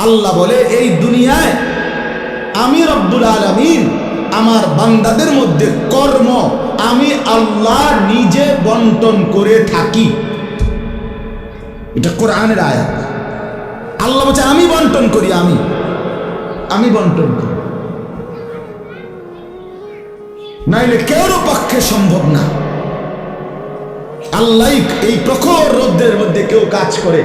আল্লাহ বলে, এই দুনিয়ায় আমি রব্বুল আলমিন আমার বান্দাদের মধ্যে কর্ম, আমি আল্লাহ নিজে বন্টন করে থাকি। এটা কোরআনের আয়াত। আল্লাহ বলছে, আমি বন্টন করি, আমি। আমি বন্টন করি। নাইলে কেউর পক্ষে সম্ভব না। আল্লাহ এই প্রখর রোদ্রের মধ্যে কেউ কাজ করে।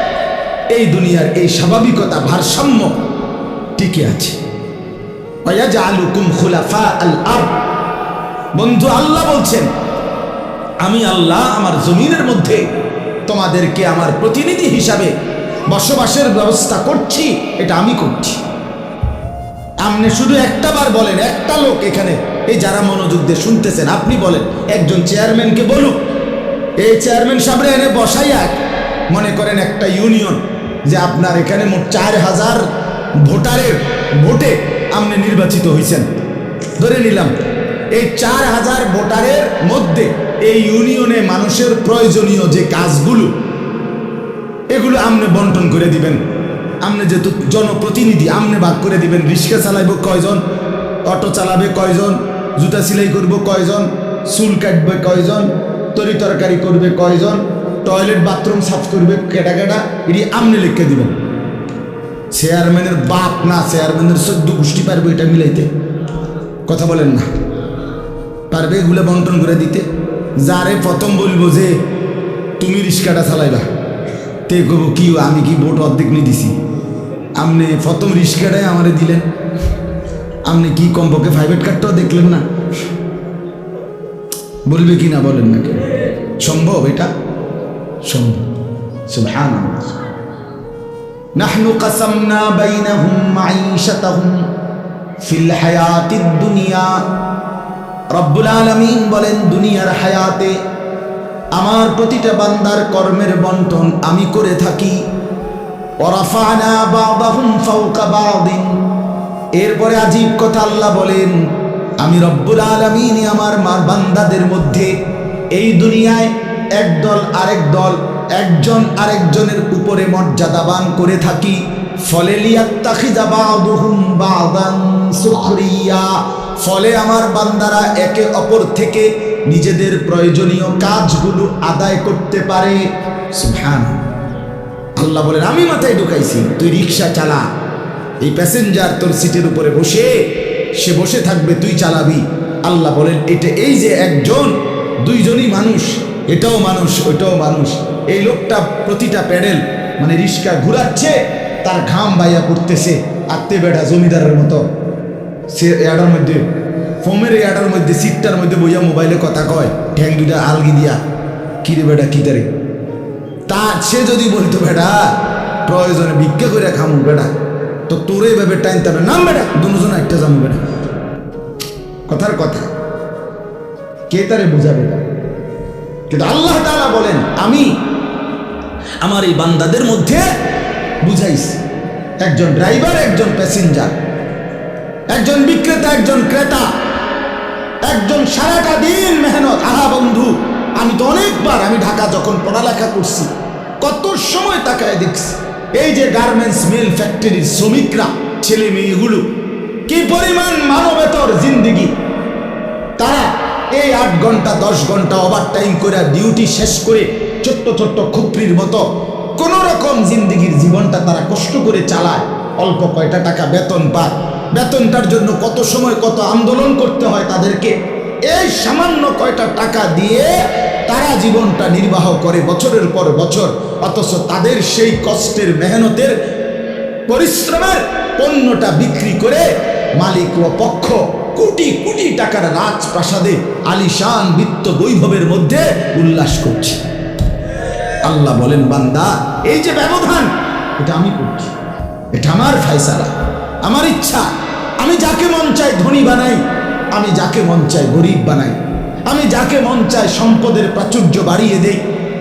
এই দুনিয়ার এই স্বাভাবিকতা, ভারসাম্য টিকে আছে। বন্ধু, আল্লাহ বলছেন, আমি আল্লাহ আমার জমিনের মধ্যে তোমাদেরকে আমার প্রতিনিধি হিসাবে বসবাসের ব্যবস্থা করছি, এটা আমি করছি। আপনি শুধু একটা বার বলেন, একটা লোক এখানে, এই যারা মনোযোগ দিয়ে শুনতেছেন, আপনি বলেন, একজন চেয়ারম্যানকে বলুক এই চেয়ারম্যান সামনে এনে বসাই এক মনে করেন একটা ইউনিয়ন যে আপনার এখানে মোট চার হাজার ভোটারের ভোটে আপনি নির্বাচিত হয়েছেন ধরে নিলাম, এই চার হাজার ভোটারের মধ্যে এই ইউনিয়নে মানুষের প্রয়োজনীয় যে কাজগুলো, এগুলো আমনে বন্টন করে দিবেন। আমনে যেহেতু জনপ্রতিনিধি আমনে ভাগ করে দিবেন, রিক্সা চালাইব কয়জন, অটো চালাবে কয়জন, জুতা সেলাই করব কয়জন, চুল কাটবে কয়জন, তরি তরকারি করবে কয়জন টয়লেট বাথরুম সাফ করবে, কেটা কেটা? এটি আমনে লিখে দিবেন। চেয়ারম্যানের বাপ না চেয়ারম্যানের সদ্য গোষ্ঠী পারবে এটা মিলাইতে। কথা বলেন না। পারবে এগুলো বন্টন করে দিতে। যারে প্রথম বলব যে, তুমি রিক্সাটা চালাইবা। তে কব কি, আমি কি ভোট অর্ধেক নিয়ে দিছি? আপনি প্রথম রিক্সাটাই আমারে দিলেন। আপনি কি কমপক্ষে প্রাইভেট কার্ডটাও দেখলেন না? বলবে কি না বলেন না কেন? সম্ভব এটা? সম্ভব সুবহান نحن قسمنا بينهم معيشتهم في الحياة الدنيا রব্বুল আলমিন বলেন দুনিয়ার হায়াতে আমার প্রতিটা বান্দার কর্মের বন্টন আমি করে থাকি ওরাফানা বাদাহুম ফাওকা বাদিন এরপরে আজীব কথা আল্লাহ বলেন আমি রব্বুল আলমিন আমার মার বান্দাদের মধ্যে এই দুনিয়ায় একদল আরেক দল, একজন আরেকজনের উপরে মর্যাদাবান করে থাকি। ফলে ফলে আমার বান্দারা একে অপর থেকে নিজেদের প্রয়োজনীয় কাজগুলো আদায় করতে পারে। আল্লাহ বলেন, আমি মাথায় ঢুকাইছি, তুই রিক্সা চালা। এই প্যাসেঞ্জার তোর সিটের উপরে বসে, সে বসে থাকবে, তুই চালাবি। আল্লাহ বলেন, এটা এই যে একজন, দুইজনই মানুষ এটাও মানুষ, ওইটাও মানুষ। এই লোকটা প্রতিটা প্যাডেল মানে রিক্সা ঘুরাচ্ছে, তার ঘাম বাইয়া পড়তেছে আত্মে বেড়া জমিদারের মতো। সে এয়াডার মধ্যে, ফোমের এয়াডার মধ্যে, সিটটার মধ্যে বইয়া মোবাইলে কথা কয়, ঠ্যাং দুইটা আলগি দিয়া। কিরে বেটা কি তারে তা সে যদি বলতো বেটা প্রয়োজনে ভিক্ষা করে খামু বেটা তো তোরে এভাবে টাইম তবে নাম বেটা দুজন একটা যাব বেটা কথার কথা। কে তারে বুঝাবে? কিন্তু আল্লাহ তাআলা বলেন, আমি আমার এই বান্দাদের মধ্যে বুঝাইস একজন ড্রাইভার, একজন প্যাসেঞ্জার, একজন বিক্রেতা, একজন ক্রেতা, একজন সারাটা দিন মেহনত, আহা বন্ধু, আমি তো অনেকবার, আমি ঢাকা যখন পড়ালেখা করছি, কত সময় তাকায় দেখছি, এই যে গার্মেন্টস মিল ফ্যাক্টরির শ্রমিকরা ছেলে মেয়েগুলো কি পরিমাণ মানবেতর জিন্দিগি। তারা এই আট ঘণ্টা, দশ ঘণ্টা ওভার টাইম করে ডিউটি শেষ করে, ছোট্ট ছোট্ট খুপড়ির মতো কোন রকম জিন্দিগির জীবনটা তারা কষ্ট করে চালায়। অল্প কয়টা টাকা বেতন পায়। বেতনটার জন্য কত সময়, কত আন্দোলন করতে হয় তাদেরকে। এই সামান্য কয়টা টাকা দিয়ে তারা জীবনটা নির্বাহ করে বছরের পর বছর। অথচ তাদের সেই কষ্টের, মেহনতের, পরিশ্রমের পণ্যটা বিক্রি করে মালিক ও পক্ষ কোটি কোটি টাকার রাজপ্রাসাদে আলিশান বিত্ত বৈভবের মধ্যে উল্লাস করছে। আল্লাহ বলেন, বান্দা, এই যে ব্যবধান, এটা আমি করছি। এটা আমার ফায়সালা, আমার ইচ্ছা। আমি যাকে মন চাই ধনী বানাই, আমি যাকে মন চাই গরিব বানাই। আমি যাকে মন চাই সম্পদের প্রাচুর্য বাড়িয়ে দেই,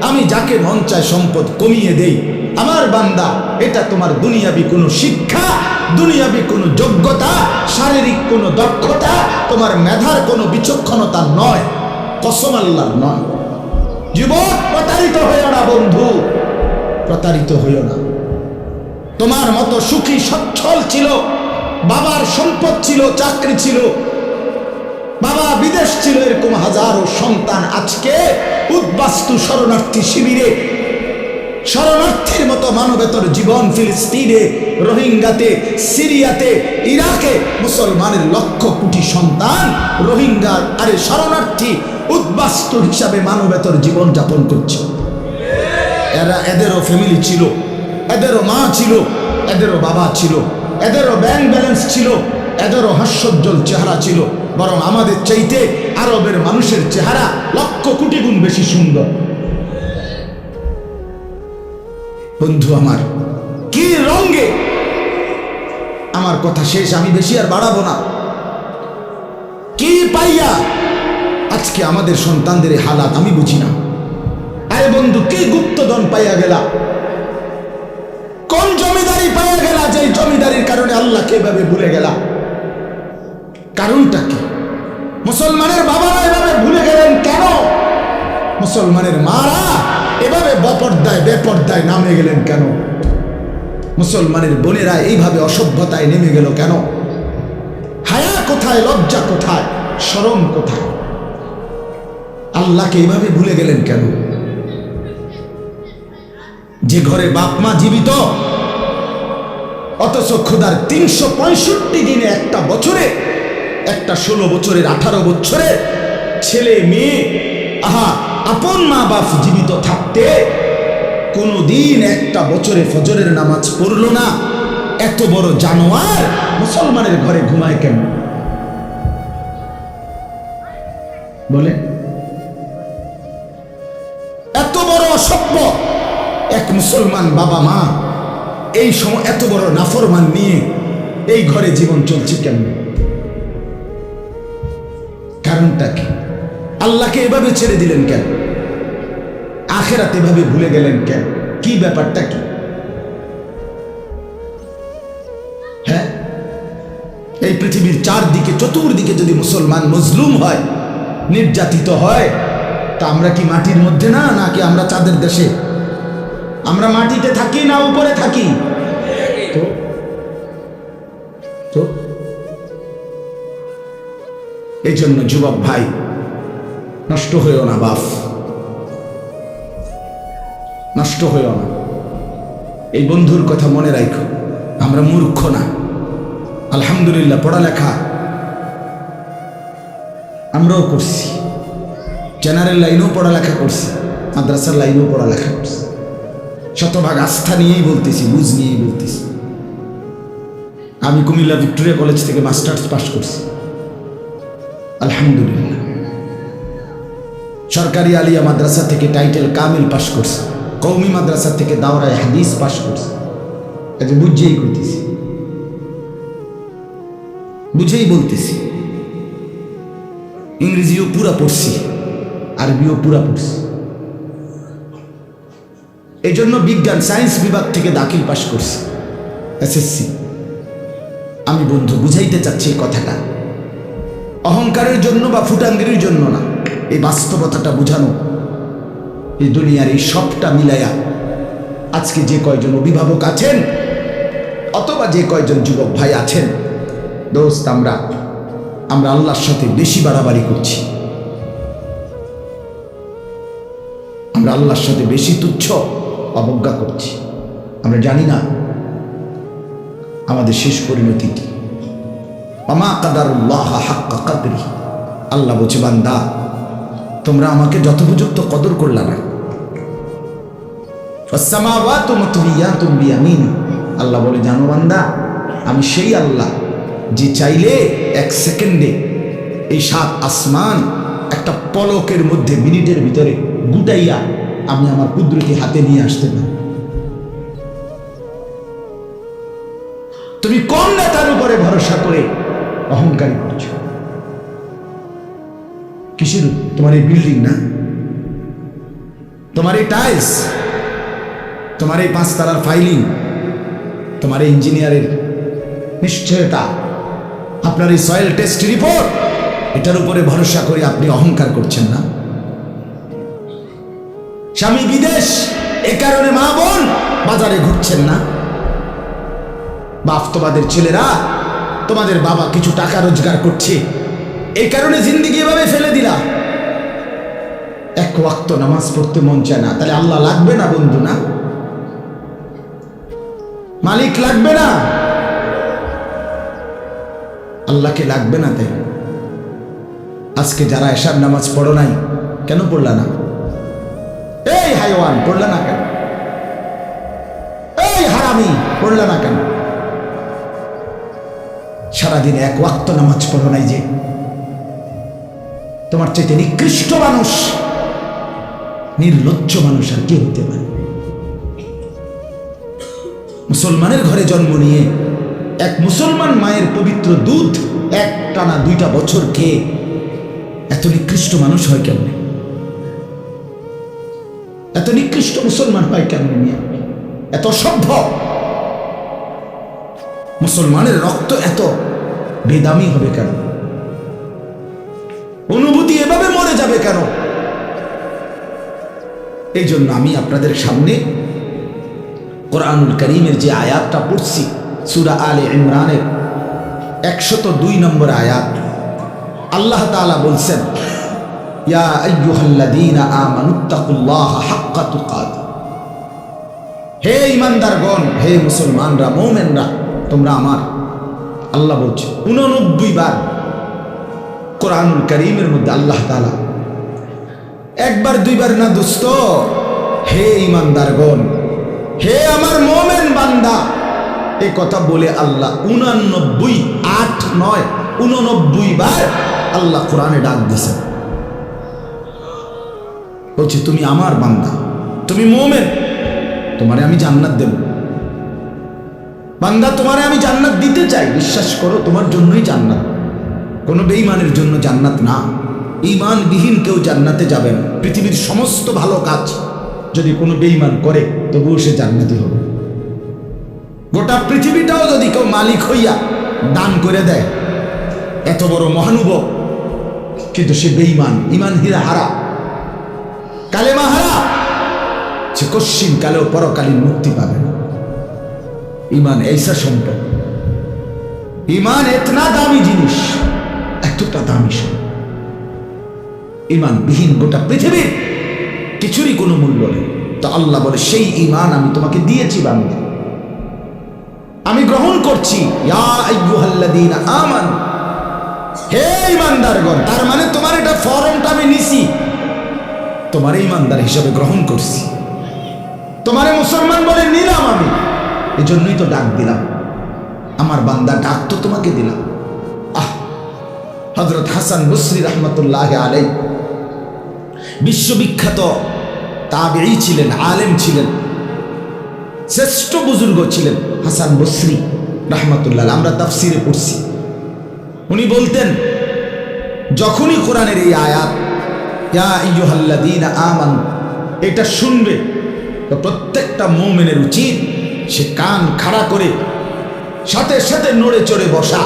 আমি যাকে মন চাই সম্পদ কমিয়ে দেই। আমার বান্দা, এটা তোমার দুনিয়াবি কোনো শিক্ষা দুনিয়াবি কোনো যোগ্যতা, শারীরিক কোনো দক্ষতা, তোমার মেধার কোনো বিচক্ষণতা নয়, কসম আল্লাহর নয়। যুবক, প্রতারিত হইও না বন্ধু, প্রতারিত হইও না। তোমার মতো সুখী সচ্ছল ছিল, বাবার সম্পদ ছিল, চাকরি ছিল, বাবা বিদেশ ছিল, এরকম হাজারো সন্তান আজকে উদ্বাস্তু শরণার্থী শিবিরে শরণার্থীর মতো মানবেতর জীবন ফিলিস্তিনে, রোহিঙ্গাতে, সিরিয়াতে, ইরাকে, মুসলমানের লক্ষ কোটি সন্তান রোহিঙ্গার আরে শরণার্থী উদ্বাস্তু হিসাবে মানবেতর জীবন যাপন করছে। এরা এদেরও ফ্যামিলি ছিল, এদেরও মা ছিল, এদেরও বাবা ছিল, এদেরও ব্যাংক ব্যালেন্স ছিল, এদেরও হাস্যোজ্জ্বল চেহারা ছিল, বরং আমাদের চাইতে আরবের মানুষের চেহারা লক্ষ কোটি গুণ বেশি সুন্দর। বন্ধু আমার, কি রঙ্গে আমার কথা শেষ, আমি বেশি আর বাড়াবো না। কি পাইয়া? আজকে আমাদের সন্তানদের হালাত, আমি বুঝি না। আরে বন্ধু, কি গুপ্তধন পাইয়া গেলা? কোন জমিদারি পাইয়া গেলা যে জমিদারির কারণে আল্লাহকে এভাবে ভুলে গেলা? কারণটা কি? মুসলমানের বাবারা এভাবে ভুলে গেলেন কেন? মুসলমানের মারা এভাবে বপর্দায়, বেপর্দায় নামে গেলেন কেন? মুসলমানের বোনেরা এইভাবে অসভ্যতায় নেমে গেল কেন? হায়া কোথায়, লজ্জা কোথায়, শরম কোথায়? আল্লাহকে এইভাবে ভুলে গেলেন কেন? যে ঘরে বাপ মা জীবিত, অথচ খোদার তিনশো পঁয়ষট্টি দিনে একটা বছরে, একটা ষোলো বছরের আঠারো বছরের ছেলে, মেয়ে, আহা আপন মা বাপ জীবিত থাকতে কোনো দিন একটা বছরে ফজরের নামাজ পড়ল না। এত বড় জানোয়ার মুসলমানের ঘরে ঘুমায় কেন? বলে, এত বড় অসভ্য এক মুসলমান বাবা মা, এই সময় এত বড় নাফরমান নিয়ে এই ঘরে জীবন চলছে কেন? কারণটা কি? আল্লাহকে এভাবে ছেড়ে দিলেন কেন? আখেরাতে এভাবে ভুলে গেলেন কেন? কি ব্যাপারটা কি? হ্যাঁ? এই পৃথিবীর চারদিকে, চতুর্দিকে যদি মুসলমান মজলুম হয়, নির্যাতিত হয়, তা আমরা কি মাটির মধ্যে না? নাকি আমরা চাঁদের দেশে? আমরা মাটিতে থাকি না উপরে থাকি? তো তো। এই জন্য যুবক ভাই নষ্ট হয়েও না, বাপ। নষ্ট হয়েও না। এই বন্ধুর কথা মনে রাখো আমরা মূর্খ না। আলহামদুলিল্লাহ, পড়ালেখা আমরাও করছি। জেনারেল লাইনেও পড়ালেখা করছি, মাদ্রাসার লাইনেও পড়ালেখা করছি। শতভাগ আস্থা নিয়েই বলতেছি, বুঝ নিয়েই বলতেছি। আমি কুমিল্লা ভিক্টোরিয়া কলেজ থেকে মাস্টার্স পাস করছি। আলহামদুলিল্লাহ। সরকারি আলিয়া মাদ্রাসা থেকে টাইটেল কামিল পাস করছে। কৌমি মাদ্রাসা থেকে দাওরায় হাদিস পাস করছে। এটা বুঝেই করতেছি বুঝেই বলতেছি। ইংরেজিও পুরা পড়ছি, আরবিও পুরা পড়ছি। এই জন্য বিজ্ঞান সায়েন্স বিভাগ থেকে দাখিল পাশ করছি এসএসসি আমি বন্ধু, বুঝাইতে চাচ্ছি এই কথাটা। অহংকারের জন্য বা ফুটাঙ্গিরির জন্য না। এই বাস্তবতাটা বুঝানো এই দুনিয়ার এই সবটা মিলাইয়া আজকে যে কয়জন অভিভাবক আছেন অথবা যে কয়জন যুবক ভাই আছেন, দোস্ত আমরা আমরা আল্লাহর সাথে বেশি বাড়াবাড়ি করছি। আমরা আল্লাহর সাথে বেশি তুচ্ছ অবজ্ঞা করছি। আমরা জানি না আমাদের শেষ পরিণতি কি। অমা কাদারুল্লাহ হাক্কা কাদরি। আল্লাহ বলছে, বান্দা তোমরা আমাকে যথোপযুক্ত কদর করলা না। আল্লাহ বলে, জানো বান্দা, আমি সেই আল্লাহ যে চাইলে এক সেকেন্ডে এই সাত আসমান একটা পলকের মধ্যে মিনিটের ভিতরে গুটাইয়া আমি আমার কুদরতি হাতে নিয়ে আসতে পারি তুমি কোন নেতার উপরে ভরসা করে অহংকারী করছ। কিসের? তোমার এই বিল্ডিং না? তোমার এই টাইলস তোমার এই পাঁচতলার ফাইলিং তোমার এই ইঞ্জিনিয়ারের নিশ্চয়তা? আপনার এই সয়েল টেস্ট রিপোর্ট এটার উপরে ভরসা করে আপনি অহংকার করছেন না? স্বামী বিদেশ, এ কারণে মা বোন বাজারে ঘুরছেন না? বাস্তবাদের ছেলেরা, তোমাদের বাবা কিছু টাকা রোজগার করছে। এই কারণে জিন্দিগি এভাবে ফেলে দিলা। এক ওয়াক্ত নামাজ পড়তে মন চায় না। তাহলে আল্লাহ লাগবে না বন্ধু না? মালিক লাগবে না? আল্লাহকে লাগবে না তাই। আজকে যারা এসার নামাজ পড়ো নাই, কেন পড়লা না? এই হাইওয়ান, পড়লা না কেন? এই হারামি, পড়লা না কেন? সারাদিন এক ওয়াক্ত নামাজ পড়ো নাই যে। তোমার চাইতে নিকৃষ্ট মানুষ, নির্লজ্জ মানুষ আর কে হতে পারে। মুসলমানের ঘরে জন্ম নিয়ে এক মুসলমান মায়ের পবিত্র দুধ এক টানা দুইটা বছর খেয়ে এত নিকৃষ্ট মানুষ হয় কেমনে? এত নিকৃষ্ট মুসলমান হয় কেমনে নিয়ে এত সভ্য মুসলমানের রক্ত এত বেদামি হবে কেন? অনুভূতি এভাবে মরে যাবে কেন? এই জন্য আমি আপনাদের সামনে কোরআনুল করিমের যে আয়াতটা পড়ছি, সুরা আলে ইমরানের একশত দুই নম্বর আয়াত, আল্লাহ তাআলা বলছেন হে ইমানদারগণ হে মুসলমানরা, মুমিনরা, তোমরা আমার, আল্লাহ বলছে, উননব্বই বার কোরআনুল করিমের মধ্যে আল্লাহ তালা একবার, দুইবার না দোস্ত, হে ইমানদারগণ হে আমার মোমেন বান্দা, এ কথা বলে আল্লাহ উনানব্বই, আট, নয়, উননব্বই বার আল্লাহ কোরআনে ডাক দিছেন বলছি, তুমি আমার বান্দা, তুমি মোমেন, তোমারে আমি জান্নাত দেব। বান্দা, তোমারে আমি জান্নাত দিতে চাই, বিশ্বাস করো, তোমার জন্যই জান্নাত। কোনো বেঈমানের জন্য জান্নাত না। ইমানবিহীন কেউ জান্নাতে যাবে না। পৃথিবীর সমস্ত ভালো কাজ যদি কোনো বেঈমান করে, তবুও সে জান্নাতি হবে। গোটা পৃথিবীটাও যদি কেউ মালিক হইয়া দান করে দেয়, এত বড় মহানুভব, কিন্তু সে বেঈমান ইমান হীরা হারা কালেমা হারা, সে কশ্চিন কালেও পরকালীন মুক্তি পাবে না। ইমান এইসা সম্পদ। ইমান এতনা দামি জিনিস এতটা দামি সম্পদ ইমান বিহীন গোটা পৃথিবীর কিছুরই কোনো মূল্য নেই। তো আল্লাহ বলে, সেই ইমান আমি তোমাকে দিয়েছি বান্দা। আমি গ্রহণ করছি। আমানু। হে ইমানদারগণ তার মানে তোমার এটা ফর্মটা আমি নিছি। তোমার ইমানদার হিসাবে গ্রহণ করছি। তোমারে মুসলমান বলে নিলাম আমি। এই জন্যই তো ডাক দিলাম। আমার বান্দা ডাক তো তোমাকে দিলাম। হজরত হাসান বসরি রহমতুল্লাহ আলাই বিশ্ববিখ্যাত তাবেই ছিলেন, আলেম ছিলেন, শ্রেষ্ঠ বুজুর্গ ছিলেন হাসান বসরি রহমতুল্লাহ আমরা তাফসিরে পড়ছি। উনি বলতেন, যখনই কোরআনের এই আয়াত আমান এটা শুনবে তো প্রত্যেকটা মোমেনের উচিত সে কান খাড়া করে সাথে সাথে নড়ে চড়ে বসা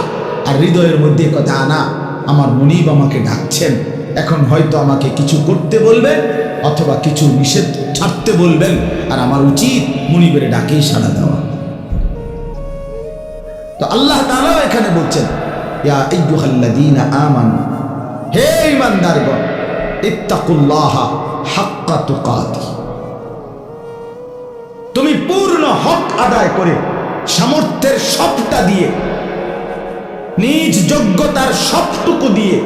আর হৃদয়ের মধ্যে কথা আনা। আমার মনিব আমাকে ডাকছেন। এখন হয়তো আমাকে কিছু করতে বলবেন অথবা কিছু নিষেধ ছাড়তে বলবেন। আর আমার উচিত মনিবের ডাকেই সাড়া দেওয়া। তো আল্লাহ তাআলাও এখানে বলছেন, ইয়া হে হাক্কা তুমি পূর্ণ হক আদায় করে সামর্থ্যের সবটা দিয়ে নিজ যোগ্যতার সবটুকু দিয়ে,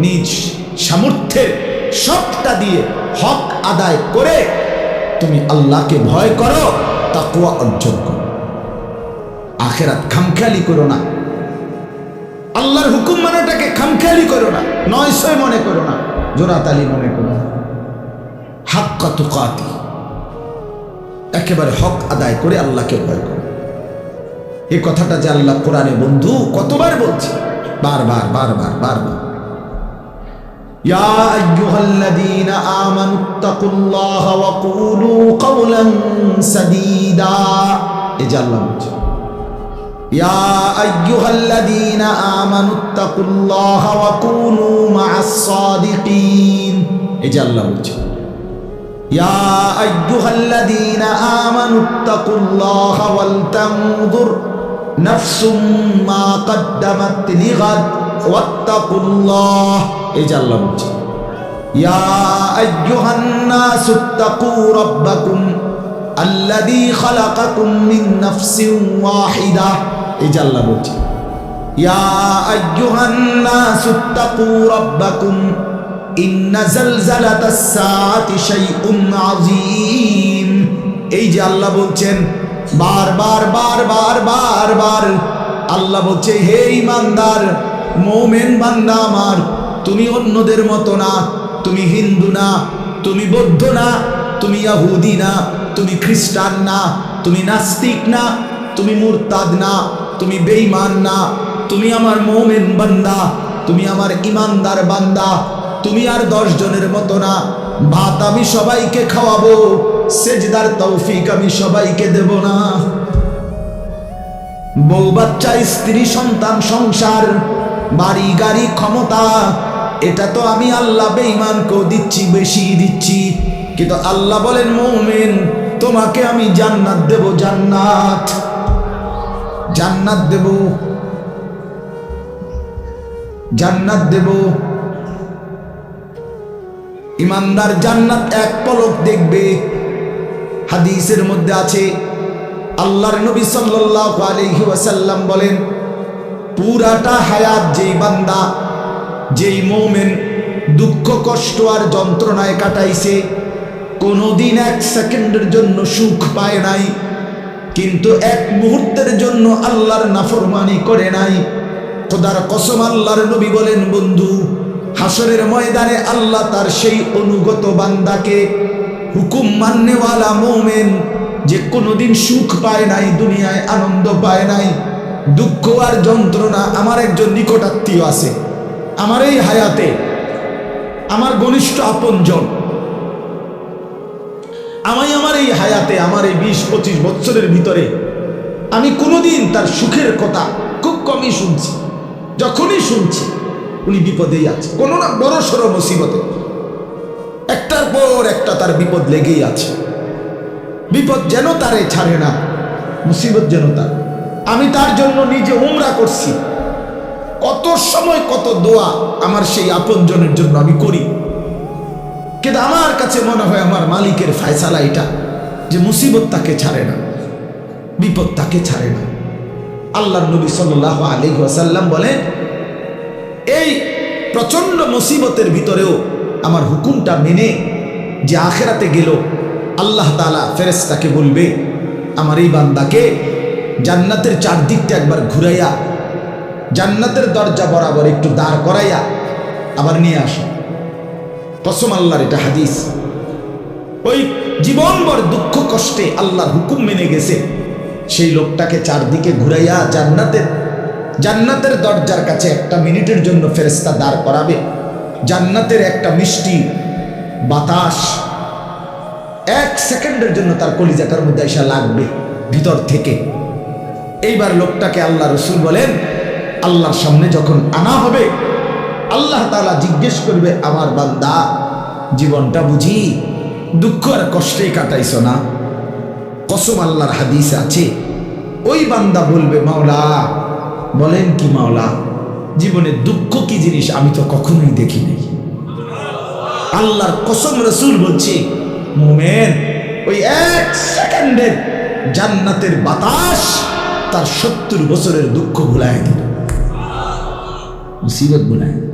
নিজ সামর্থ্যের সবটা দিয়ে হক আদায় করে তুমি আল্লাহকে ভয় করো তাকুয়া অর্জন করো। আখেরাত খামখেয়ালি করো না। আল্লাহর হুকুম মানাটাকে খামখেয়ালি করো না নয় ছয় মনে করো না জোরাতালি মনে করো না। হাক্কা তুকাতি একেবারে হক আদায় করে আল্লাহকে ভয় করো। এ কথাটা যে কোরআনে বন্ধু কতবার বলছে? বারবার বারবার বারবার। আমানুত্তকুল্লাহ নাফসুম মা কদ্দামাত লিগাদ ওয়াত্তাকুল্লাহ। এই যে আল্লাহ বলছে, ইয়া আইয়ুহান নাস তাকু রাব্বাকুম আল্লাযী খালাকাকুম মিন নাফসিন ওয়াহিদা। এই যে আল্লাহ বলছে, ইয়া আইয়ুহান নাস তাকু রাব্বাকুম ইন্না জালজালাতাস সাআতি শাইউন আযীম। এই যে আল্লাহ বলছেন বার বার বার বার বার বার। আল্লাহ বলছে, হে ইমানদার, মোমেন বান্দা আমার, তুমি অন্যদের মতো না, তুমি হিন্দু না, তুমি বৌদ্ধ না, তুমি ইয়াহুদি না, তুমি খ্রিস্টান না, তুমি নাস্তিক না, তুমি মুরতাদ না, তুমি বেঈমান না, তুমি আমার মোমেন বান্দা, তুমি আমার ইমানদার বান্দা, তুমি আর দশ জনের মতো না। ভাত আমি সবাইকে খাওয়াবো। সেজদার তৌফিক আমি সবাইকে দেব না। বউ বাচ্চা, স্ত্রী, সন্তান, সংসার, বাড়ি, গাড়ি, ক্ষমতা, এটা তো আমি আল্লাহ বেঈমানকেও দিচ্ছি, বেশি দিচ্ছি। কিন্তু আল্লাহ বলেন, মৌমেন, তোমাকে আমি জান্নাত দেব, জান্নাত। জান্নাত দেব। জান্নাত দেব। ইমানদার জান্নাত এক পলক দেখবে। হাদিসের মধ্যে আছে, আল্লাহর নবী সাল্লাল্লাহু আলাইহি ওয়াসাল্লাম বলেন, পুরাটা হায়াত যেই বান্দা, যেই মোমেন দুঃখ, কষ্ট আর যন্ত্রণায় কাটাইছে, কোনোদিন এক সেকেন্ডের জন্য সুখ পায় নাই, কিন্তু এক মুহূর্তের জন্য আল্লাহর নাফরমানি করে নাই। খোদার কসম আল্লাহর নবী বলেন, বন্ধু হাসরের ময়দানে আল্লাহ তার সেই অনুগত বান্দাকে হুকুম মান্যওয়ালা মোমেন যে কোনোদিন সুখ পায় নাই, দুনিয়ায় আনন্দ পায় নাই, দুঃখ আর যন্ত্রণা আমার একজন নিকটাত্মীয় আছে। আমার এই হায়াতে আমার ঘনিষ্ঠ আপনজন। আমি আমার এই হায়াতে, আমার এই বিশ পঁচিশ বছরের ভিতরে আমি কোনোদিন তার সুখের কথা খুব কমই শুনছি, যখনই শুনছি উনি বিপদেই আছে, কোনো না বড় সড়ো মুসিবতে। একটার পর একটা তার বিপদ লেগেই আছে। বিপদ যেন তারে ছাড়ে না, মুসিবত যেন তার। আমি তার জন্য নিজে উমরা করছি। কত সময় কত দোয়া আমার সেই আপনজনের জন্য আমি করি। কিন্তু আমার কাছে মনে হয় আমার মালিকের ফায়সালা এটা, যে মুসিবত তাকে ছাড়ে না, বিপদ তাকে ছাড়ে না। আল্লাহ নবী সাল্লাহ আলী ওয়াসাল্লাম বলেন, এই প্রচণ্ড মুসিবতের ভিতরেও আমার হুকুমটা মেনে যে আখেরাতে গেল, আল্লাহ তালা ফেরেস্তাকে বলবে, আমার এই বান্দাকে জান্নাতের চারদিকটা একবার ঘুরাইয়া, জান্নাতের দরজা বরাবর একটু দাঁড় করাইয়া আবার নিয়ে আসো। কসম আল্লাহর এটা হাদিস। ওই জীবনভর দুঃখ কষ্টে আল্লাহর হুকুম মেনে গেছে, সেই লোকটাকে চারদিকে ঘুরাইয়া জান্নাতের জান্নাতের দরজার কাছে একটা মিনিটের জন্য ফেরেস্তা দাঁড় করাবে। জান্নাতের একটা মিষ্টি বাতাস এক সেকেন্ডের জন্য তার কলিজাটার মধ্যে এসে লাগবে, ভিতর থেকে। এইবার লোকটাকে আল্লাহ রসুল বলেন, আল্লাহর সামনে যখন আনা হবে, আল্লাহ তালা জিজ্ঞেস করবে, আমার বান্দা, জীবনটা বুঝি? দুঃখ আর কষ্টে কাটাইছ না? কসম আল্লাহর হাদিস আছে। ওই বান্দা বলবে, মাওলা। বলেন কি মাওলা? জীবনে দুঃখ কি জিনিস আমি তো কখনোই দেখি নাই আল্লাহর কসম রসুল বলছি, মোমেন, ওই এক সেকেন্ডের জান্নাতের বাতাস তার সত্তর বছরের দুঃখ ভুলায় দিল মুসিবত ভুলায়।